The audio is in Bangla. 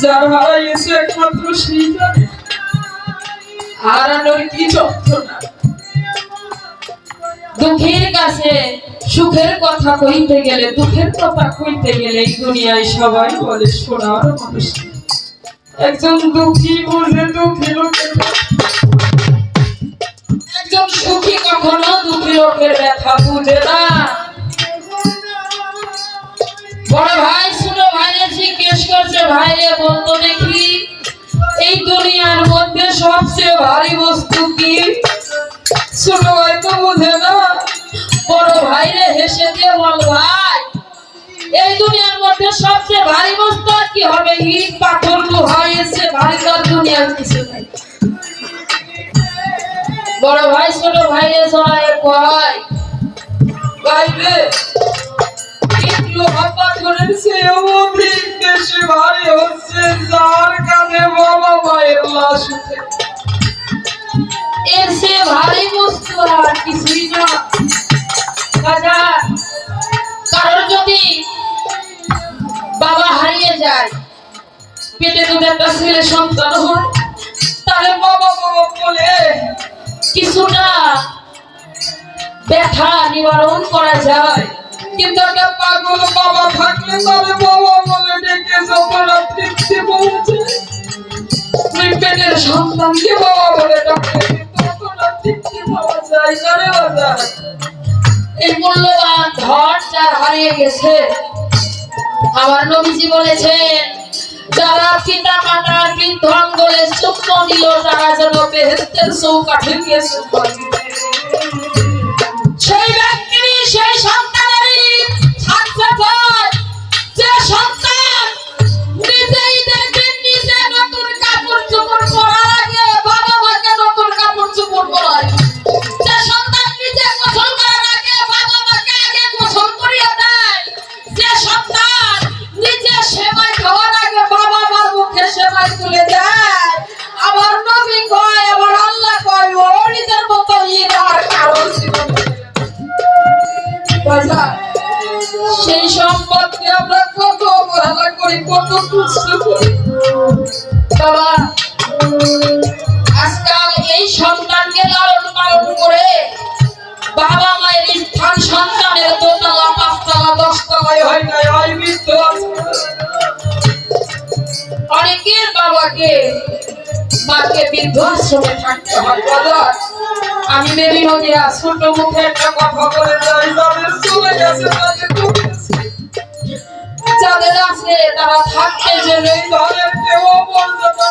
যার হারাইছে একমাত্র সেই জানে কি যন্ত্রণা দুঃখের কাছে সুখের কথা কইতে গেলে দুঃখের কথা কইতে গেলে এই দুনিয়ায় সবাই বলে শোনার মানুষ একজন দুঃখী বুঝে দুঃখী লোকের একজন সুখী কখনো দুঃখী লোকের ব্যথা বুঝে না। বড় ভাই ছোট ভাইরে জিজ্ঞেস করছে ভাইরে দেখি এই দুনিয়ার মধ্যে সবচেয়ে ভারী বস্তু কি? তো দুনিয়ার মধ্যে সবচেয়ে ভারী বস্তু আর কি হবে? ইট, পাথর, লোহা এসে ভারী তার দুনিয়ার কিছু বড় ভাই, ছোট ভাই রে চেয়েও অধিক বেশি হচ্ছে, যার কাঁধে বাবা মায়ের লাশ এর ভারী বস্তু আর কিছুই না। বাজার কারোর যদি বাবা হারিয়ে যায়, পেটে যদি একটা ছেলে সন্তান হয়, তাহলে বাবা বাবা বলে, কিছুটা ব্যথা নিবারণ করা যায়। একটা পাগল বাবা থাকলে তাহলে বাবা হারিয়ে গেছে, আমার নবীজি বলেছেন, যারা পিতা মাতার বৃদ্ধাঙ্গলে সূক্ষ্ম দিল তারা যেন বেহেস্তের চৌকাঠে গিয়ে সুখা সেই সম্পদকে আমরা কত অবহেলা করি, কত তুচ্ছ করি। বাবা, আজকাল এই সন্তানকে লালন পালন করে বাবা মায়ের স্থান সন্তানের দোতলা, পাঁচতলা, দশতলায় হয় নাই, হয় মৃত্যু। অনেকের বাবাকে, মাকে বৃদ্ধাশ্রমে থাকতে হয় বাবা আমি দেরি নদিয়া ছোট মুখে একটা কথা বলে যাই তাদের চলে গেছে যাদের আছে তারা থাকতে জেনে ঘরে কেউ বলতে